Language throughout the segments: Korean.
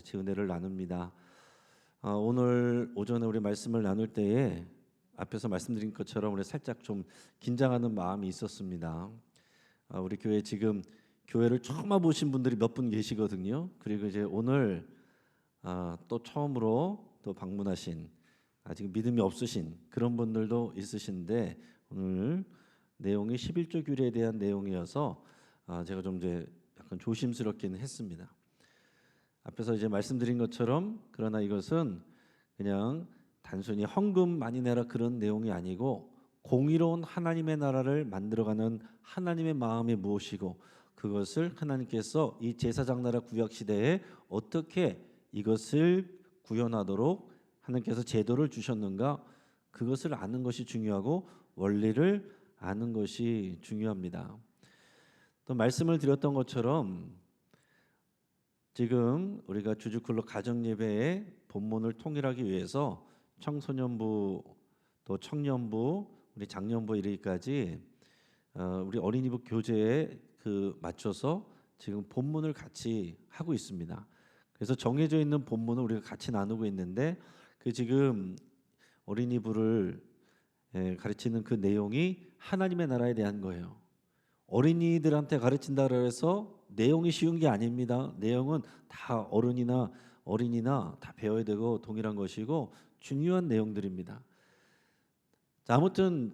같이 은혜를 나눕니다. 아, 오늘 오전에 우리 말씀을 나눌 때에 앞에서 말씀드린 것처럼 우리 살짝 좀 긴장하는 마음이 있었습니다. 아, 우리 교회 지금 교회를 처음 와보신 분들이 몇 분 계시거든요. 그리고 이제 오늘 아, 또 처음으로 또 방문하신 아직 믿음이 없으신 그런 분들도 있으신데 오늘 내용이 11조 규례에 대한 내용이어서 아, 제가 좀 이제 약간 조심스럽긴 했습니다. 앞에서 이제 말씀드린 것처럼 그러나 이것은 그냥 단순히 헌금 많이 내라 그런 내용이 아니고 공의로운 하나님의 나라를 만들어가는 하나님의 마음이 무엇이고 그것을 하나님께서 이 제사장 나라 구약 시대에 어떻게 이것을 구현하도록 하나님께서 제도를 주셨는가 그것을 아는 것이 중요하고 원리를 아는 것이 중요합니다. 또 말씀을 드렸던 것처럼 지금 우리가 주주클럽 가정 예배의 본문을 통일하기 위해서 청소년부 또 청년부 우리 장년부 이르기까지 어, 우리 어린이부 교재에 그 맞춰서 지금 본문을 같이 하고 있습니다. 그래서 정해져 있는 본문을 우리가 같이 나누고 있는데 그 지금 어린이부를 예, 가르치는 그 내용이 하나님의 나라에 대한 거예요. 어린이들한테 가르친다 그래서 내용이 쉬운 게 아닙니다. 내용은 다 어른이나 어린이나 다 배워야 되고 동일한 것이고 중요한 내용들입니다. 자, 아무튼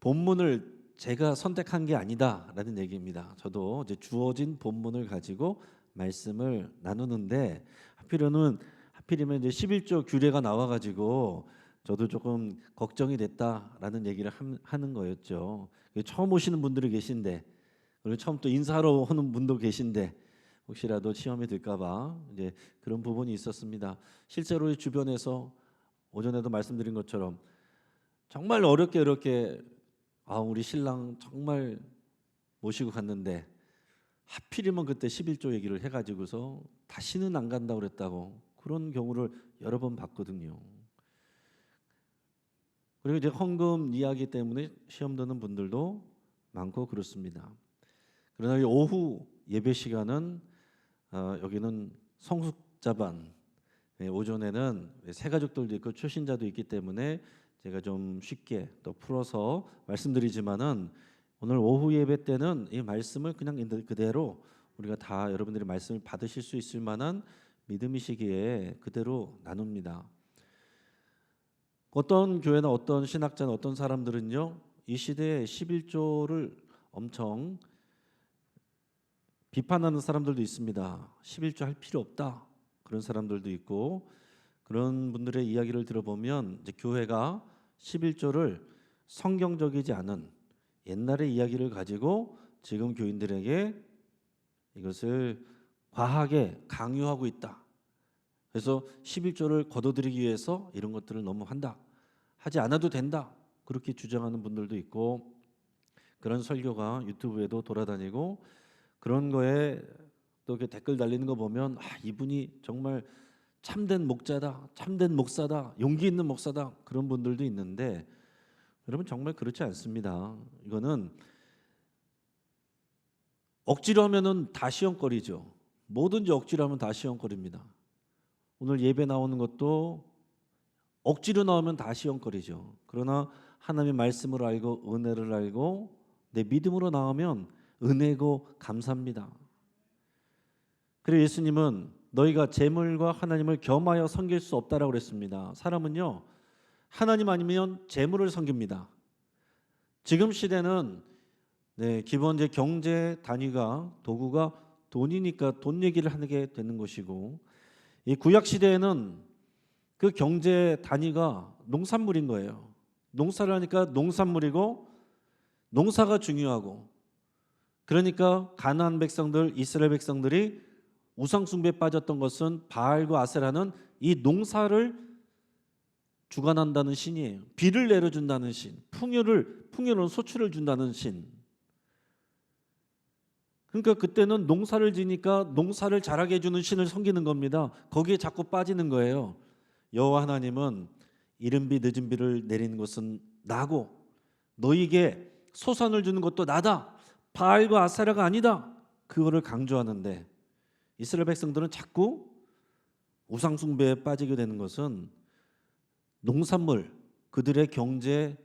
본문을 제가 선택한 게 아니다라는 얘기입니다. 저도 이제 주어진 본문을 가지고 말씀을 나누는데 하필이면 하필이면 이제 11조 규례가 나와 가지고 저도 조금 걱정이 됐다라는 얘기를 함- 하는 거였죠. 처음 오시는 분들이 계신데 그리고 처음 또 인사하러 오는 분도 계신데 혹시라도 시험이 들까봐 이제 그런 부분이 있었습니다. 실제로 이 주변에서 오전에도 말씀드린 것처럼 정말 어렵게 어렵게 아 우리 신랑 정말 모시고 갔는데 하필이면 그때 11조 얘기를 해가지고서 다시는 안 간다고 그랬다고 그런 경우를 여러 번 봤거든요. 그리고 이제 헌금 이야기 때문에 시험 드는 분들도 많고 그렇습니다. 그러나 이 오후 예배 시간은 어, 여기는 성숙자반 예, 오전에는 새 가족들도 있고 초신자도 있기 때문에 제가 좀 쉽게 또 풀어서 말씀드리지만은 오늘 오후 예배 때는 이 말씀을 그냥 그대로 우리가 다 여러분들이 말씀을 받으실 수 있을 만한 믿음이시기에 그대로 나눕니다. 어떤 교회나 어떤 신학자나 어떤 사람들은요 이 시대에 11조를 엄청 비판하는 사람들도 있습니다. 11조 할 필요 없다 그런 사람들도 있고 그런 분들의 이야기를 들어보면 이제 교회가 11조를 성경적이지 않은 옛날의 이야기를 가지고 지금 교인들에게 이것을 과하게 강요하고 있다. 그래서 11조를 거둬들이기 위해서 이런 것들을 너무 한다. 하지 않아도 된다. 그렇게 주장하는 분들도 있고 그런 설교가 유튜브에도 돌아다니고 그런 거에 또 이렇게 댓글 달리는 거 보면 아, 이분이 정말 참된 목자다, 참된 목사다, 용기 있는 목사다 그런 분들도 있는데 여러분 정말 그렇지 않습니다. 이거는 억지로 하면은 다 시험거리죠. 뭐든지 억지로 하면 다 시험거리입니다. 오늘 예배 나오는 것도 억지로 나오면 다 시험거리죠. 그러나 하나님의 말씀을 알고 은혜를 알고 내 믿음으로 나오면 은혜고 감사합니다. 그리고 예수님은 너희가 재물과 하나님을 겸하여 섬길 수 없다라고 그랬습니다. 사람은요 하나님 아니면 재물을 섬깁니다. 지금 시대는 네, 기본 제 경제 단위가 도구가 돈이니까 돈 얘기를 하게 되는 것이고 이 구약 시대에는 그 경제 단위가 농산물인 거예요. 농사를 하니까 농산물이고 농사가 중요하고 그러니까 가나안 백성들 이스라엘 백성들이 우상 숭배에 빠졌던 것은 바알과 아세라는 이 농사를 주관한다는 신이에요. 비를 내려준다는 신, 풍요를 풍요로운 소출을 준다는 신. 그러니까 그때는 농사를 지니까 농사를 잘하게 해주는 신을 섬기는 겁니다. 거기에 자꾸 빠지는 거예요. 여호와 하나님은 이른 비 늦은 비를 내리는 것은 나고 너에게 소산을 주는 것도 나다. 바알과 아사라가 아니다. 그거를 강조하는데 이스라엘 백성들은 자꾸 우상 숭배에 빠지게 되는 것은 농산물 그들의 경제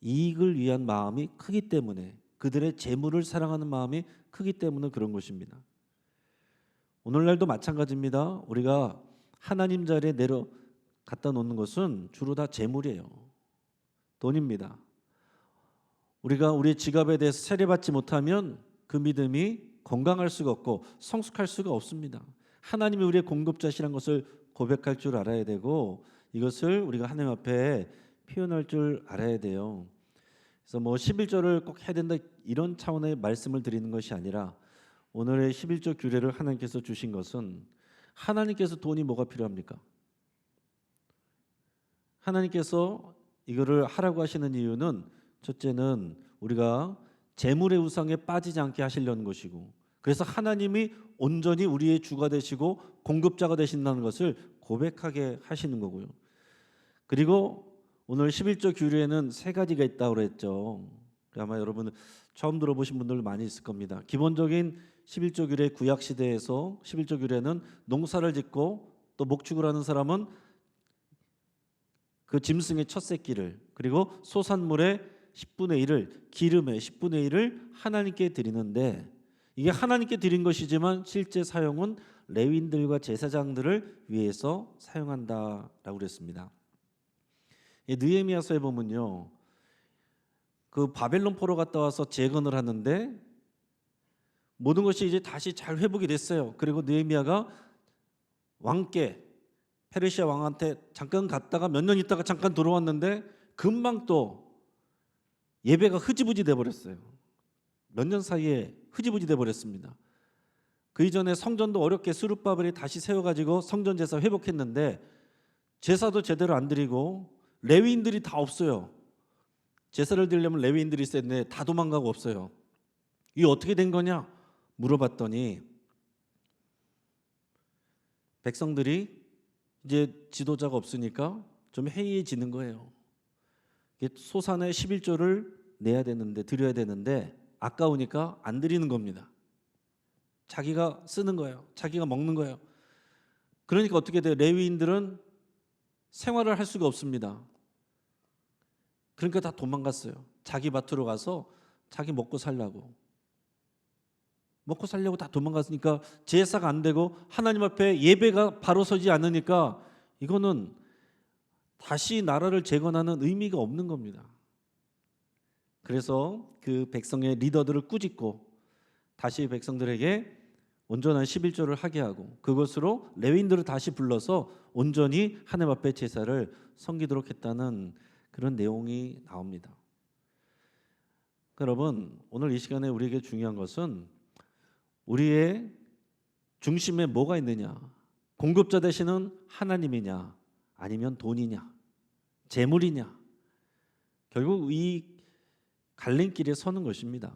이익을 위한 마음이 크기 때문에 그들의 재물을 사랑하는 마음이 크기 때문에 그런 것입니다. 오늘날도 마찬가지입니다. 우리가 하나님 자리에 내려 갖다 놓는 것은 주로 다 재물이에요. 돈입니다. 우리가 우리의 지갑에 대해서 세례받지 못하면 그 믿음이 건강할 수가 없고 성숙할 수가 없습니다. 하나님이 우리의 공급자시란 것을 고백할 줄 알아야 되고 이것을 우리가 하나님 앞에 표현할 줄 알아야 돼요. 그래서 뭐 11조를 꼭 해야 된다 이런 차원의 말씀을 드리는 것이 아니라 오늘의 11조 규례를 하나님께서 주신 것은 하나님께서 돈이 뭐가 필요합니까? 하나님께서 이거를 하라고 하시는 이유는 첫째는 우리가 재물의 우상에 빠지지 않게 하시려는 것이고 그래서 하나님이 온전히 우리의 주가 되시고 공급자가 되신다는 것을 고백하게 하시는 거고요. 그리고 오늘 11조 규례에는 세 가지가 있다고 그랬죠. 아마 여러분 처음 들어보신 분들 많이 있을 겁니다. 기본적인 11조 규례 구약 시대에서 11조 규례는 농사를 짓고 또 목축을 하는 사람은 그 짐승의 첫 새끼를 그리고 소산물의 10분의 1을 기름의 10분의 1을 하나님께 드리는데 이게 하나님께 드린 것이지만 실제 사용은 레윈들과 제사장들을 위해서 사용한다라고 그랬습니다. 이 느헤미야서에 보면요. 그 바벨론 포로 갔다 와서 재건을 하는데 모든 것이 이제 다시 잘 회복이 됐어요. 그리고 느헤미야가 왕께 페르시아 왕한테 잠깐 갔다가 몇 년 있다가 잠깐 들어왔는데 금방 또 예배가 흐지부지 돼 버렸어요. 몇 년 사이에 흐지부지 돼 버렸습니다. 그 이전에 성전도 어렵게 수르바벨이 다시 세워 가지고 성전 제사 회복했는데 제사도 제대로 안 드리고 레위인들이 다 없어요. 제사를 드리려면 레위인들이 있어야 되는데 다 도망가고 없어요. 이게 어떻게 된 거냐 물어봤더니 백성들이 이제 지도자가 없으니까 좀 해이해지는 거예요. 소산의 11조를 내야 되는데 드려야 되는데 아까우니까 안 드리는 겁니다. 자기가 쓰는 거예요. 자기가 먹는 거예요. 그러니까 어떻게 돼요? 레위인들은 생활을 할 수가 없습니다. 그러니까 다 도망갔어요. 자기 밭으로 가서 자기 먹고 살라고. 먹고 살려고 다 도망갔으니까 제사가 안 되고 하나님 앞에 예배가 바로 서지 않으니까 이거는 다시 나라를 재건하는 의미가 없는 겁니다. 그래서 그 백성의 리더들을 꾸짖고 다시 백성들에게 온전한 11조를 하게 하고 그것으로 레위인들을 다시 불러서 온전히 하나님 앞에 제사를 섬기도록 했다는 그런 내용이 나옵니다. 여러분 오늘 이 시간에 우리에게 중요한 것은 우리의 중심에 뭐가 있느냐? 공급자 되시는 하나님이냐? 아니면 돈이냐? 재물이냐? 결국 이 갈림길에 서는 것입니다.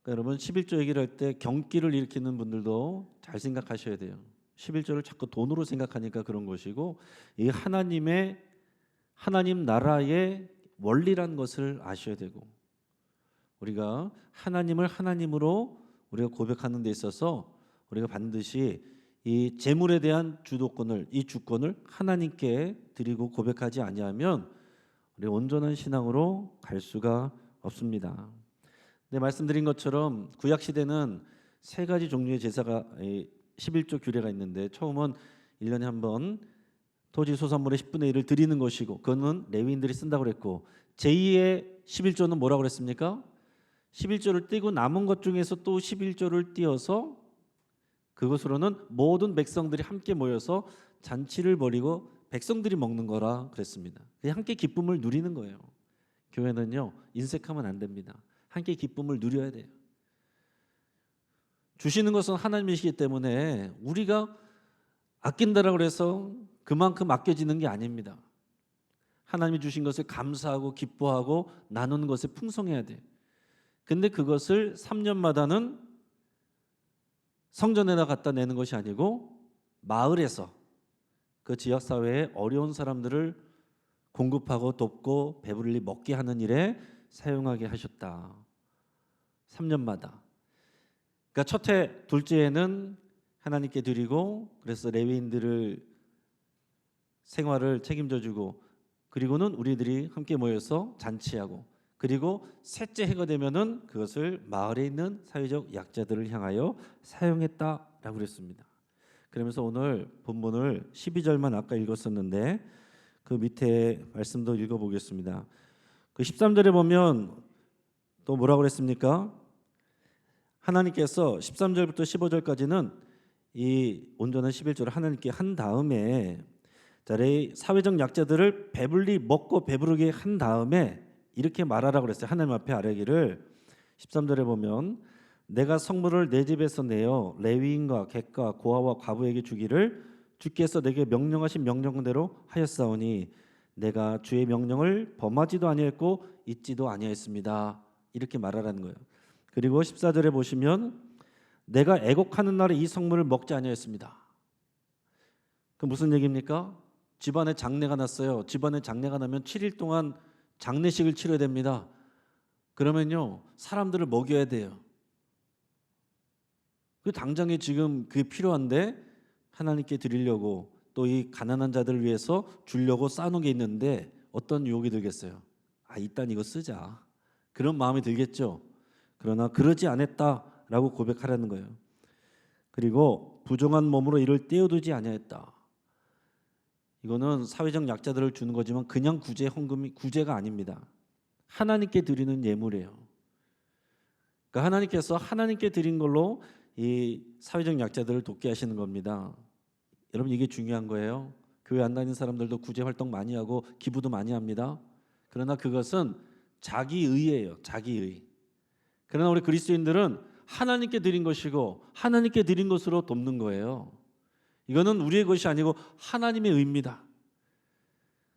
그러니까 여러분 11조 얘기를 할 때 경기를 일으키는 분들도 잘 생각하셔야 돼요. 11조를 자꾸 돈으로 생각하니까 그런 것이고 이 하나님의 하나님 나라의 원리란 것을 아셔야 되고 우리가 하나님을 하나님으로 우리가 고백하는 데 있어서 우리가 반드시 이 재물에 대한 주도권을 이 주권을 하나님께 드리고 고백하지 아니하면 우리 온전한 신앙으로 갈 수가 없습니다. 네, 말씀드린 것처럼 구약 시대는 세 가지 종류의 제사가 11조 규례가 있는데 처음은 1년에 한 번 토지 소산물의 10분의 1을 드리는 것이고 그거는 레위인들이 쓴다고 그랬고 제2의 11조는 뭐라고 그랬습니까? 11조를 띄고 남은 것 중에서 또 11조를 띄어서 그것으로는 모든 백성들이 함께 모여서 잔치를 벌이고 백성들이 먹는 거라 그랬습니다. 함께 기쁨을 누리는 거예요. 교회는요 인색하면 안 됩니다. 함께 기쁨을 누려야 돼요. 주시는 것은 하나님이시기 때문에 우리가 아낀다라고 해서 그만큼 아껴지는 게 아닙니다. 하나님이 주신 것을 감사하고 기뻐하고 나누는 것에 풍성해야 돼. 근데 그것을 3년마다는 성전에다 갖다 내는 것이 아니고 마을에서 그 지역 사회에 어려운 사람들을 공급하고 돕고 배불리 먹게 하는 일에 사용하게 하셨다. 3년마다. 그러니까 첫해 둘째에는 하나님께 드리고 그래서 레위인들을 생활을 책임져 주고 그리고는 우리들이 함께 모여서 잔치하고 그리고 셋째 해가 되면은 그것을 마을에 있는 사회적 약자들을 향하여 사용했다라고 그랬습니다. 그러면서 오늘 본문을 12절만 아까 읽었었는데 그 밑에 말씀도 읽어 보겠습니다. 그 13절에 보면 또 뭐라고 그랬습니까? 하나님께서 13절부터 15절까지는 이 온전한 11절을 하나님께 한 다음에 자, 이 사회적 약자들을 배불리 먹고 배부르게 한 다음에 이렇게 말하라고 그랬어요. 하나님 앞에 아뢰기를 13절에 보면 내가 성물을 내 집에서 내어 레위인과 객과 고아와 과부에게 주기를 주께서 내게 명령하신 명령대로 하였사오니 내가 주의 명령을 범하지도 아니했고 잊지도 아니했습니다. 이렇게 말하라는 거예요. 그리고 14절에 보시면 내가 애곡하는 날에 이 성물을 먹지 아니했습니다. 그 무슨 얘기입니까? 집안에 장례가 났어요. 집안에 장례가 나면 7일 동안 장례식을 치러야 됩니다. 그러면요 사람들을 먹여야 돼요. 그 당장에 지금 그게 필요한데 하나님께 드리려고 또 이 가난한 자들을 위해서 주려고 쌓아놓은 게 있는데 어떤 유혹이 들겠어요? 아 일단 이거 쓰자. 그런 마음이 들겠죠. 그러나 그러지 않았다라고 고백하라는 거예요. 그리고 부정한 몸으로 이를 떼어두지 아니했다. 이거는 사회적 약자들을 주는 거지만 그냥 구제 헌금이 구제가 아닙니다. 하나님께 드리는 예물이에요. 그러니까 하나님께서 하나님께 드린 걸로 이 사회적 약자들을 돕게 하시는 겁니다. 여러분 이게 중요한 거예요. 교회 안 다니는 사람들도 구제 활동 많이 하고 기부도 많이 합니다. 그러나 그것은 자기 의예요. 자기 의. 그러나 우리 그리스도인들은 하나님께 드린 것이고 하나님께 드린 것으로 돕는 거예요. 이거는 우리의 것이 아니고 하나님의 의입니다.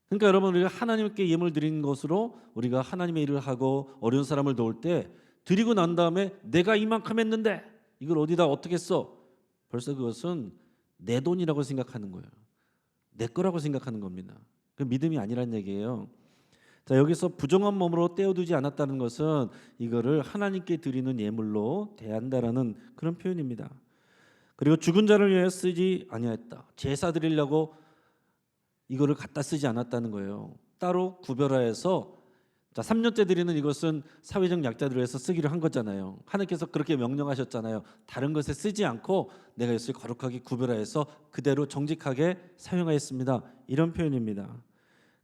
그러니까 여러분 우리가 하나님께 예물 드린 것으로 우리가 하나님의 일을 하고 어려운 사람을 도울 때 드리고 난 다음에 내가 이만큼 했는데 이걸 어디다 어떻게 써? 벌써 그것은 내 돈이라고 생각하는 거예요. 내 거라고 생각하는 겁니다. 그 믿음이 아니란 얘기예요. 자 여기서 부정한 몸으로 떼어두지 않았다는 것은 이거를 하나님께 드리는 예물로 대한다라는 그런 표현입니다. 그리고 죽은 자를 위해 쓰지 아니했다. 제사 드리려고 이거를 갖다 쓰지 않았다는 거예요. 따로 구별하여서 자 3년째 드리는 이것은 사회적 약자들을 위해서 쓰기로 한 거잖아요. 하나님께서 그렇게 명령하셨잖아요. 다른 것에 쓰지 않고 내가 이것을 거룩하게 구별하여서 그대로 정직하게 사용하였습니다. 이런 표현입니다.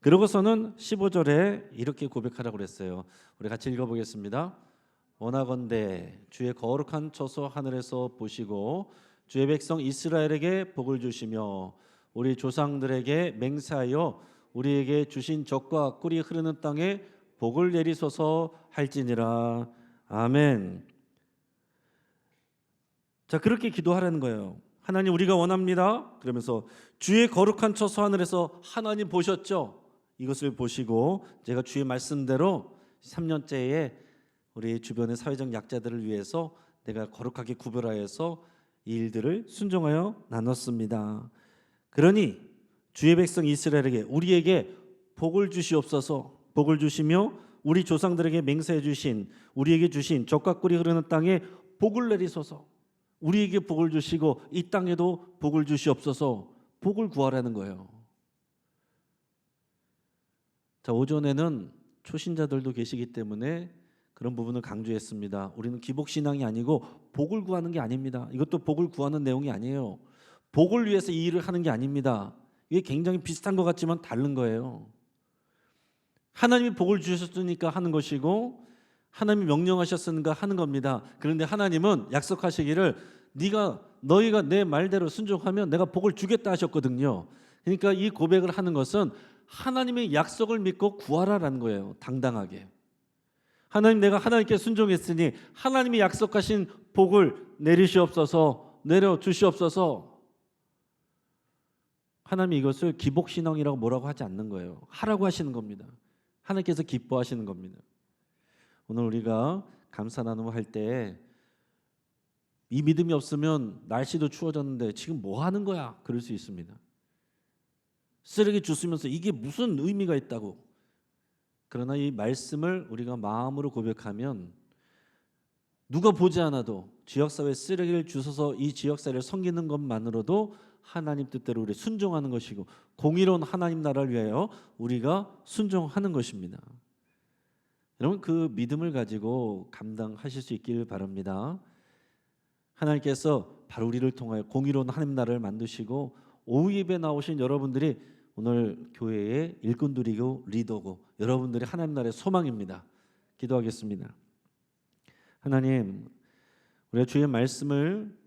그러고서는 15절에 이렇게 고백하라고 그랬어요. 우리 같이 읽어보겠습니다. 원하건대 주의 거룩한 처소 하늘에서 보시고 주의 백성 이스라엘에게 복을 주시며 우리 조상들에게 맹세하여 우리에게 주신 적과 꿀이 흐르는 땅에 복을 내리소서 할지니라 아멘. 자 그렇게 기도하라는 거예요. 하나님 우리가 원합니다. 그러면서 주의 거룩한 처소 하늘에서 하나님 보셨죠? 이것을 보시고 제가 주의 말씀대로 3년째에 우리 주변의 사회적 약자들을 위해서 내가 거룩하게 구별하여서 이 일들을 순종하여 나눴습니다. 그러니 주의 백성 이스라엘에게 우리에게 복을 주시옵소서 복을 주시며 우리 조상들에게 맹세해 주신 우리에게 주신 적과 꿀이 흐르는 땅에 복을 내리소서 우리에게 복을 주시고 이 땅에도 복을 주시옵소서 복을 구하라는 거예요. 자 오전에는 초신자들도 계시기 때문에 그런 부분을 강조했습니다. 우리는 기복 신앙이 아니고 복을 구하는 게 아닙니다. 이것도 복을 구하는 내용이 아니에요. 복을 위해서 이 일을 하는 게 아닙니다. 이게 굉장히 비슷한 것 같지만 다른 거예요. 하나님이 복을 주셨으니까 하는 것이고 하나님이 명령하셨으니까 하는 겁니다. 그런데 하나님은 약속하시기를 네가 너희가 내 말대로 순종하면 내가 복을 주겠다 하셨거든요. 그러니까 이 고백을 하는 것은 하나님의 약속을 믿고 구하라라는 거예요. 당당하게. 하나님 내가 하나님께 순종했으니 하나님이 약속하신 복을 내리시옵소서 내려 주시옵소서 하나님이 이것을 기복 신앙이라고 뭐라고 하지 않는 거예요. 하라고 하시는 겁니다. 하나님께서 기뻐하시는 겁니다. 오늘 우리가 감사 나눔을 할 때 이 믿음이 없으면 날씨도 추워졌는데 지금 뭐 하는 거야? 그럴 수 있습니다. 쓰레기 주스면서 이게 무슨 의미가 있다고 그러나 이 말씀을 우리가 마음으로 고백하면 누가 보지 않아도 지역사회 쓰레기를 주워서 이 지역사회를 섬기는 것만으로도 하나님 뜻대로 우리 순종하는 것이고 공의로운 하나님 나라를 위하여 우리가 순종하는 것입니다. 여러분 그 믿음을 가지고 감당하실 수 있기를 바랍니다. 하나님께서 바로 우리를 통하여 공의로운 하나님 나라를 만드시고 오후 예배 나오신 여러분들이 오늘 교회의 일꾼들이고 리더고 여러분들이 하나님 나라의 소망입니다. 기도하겠습니다. 하나님, 우리가 주의 말씀을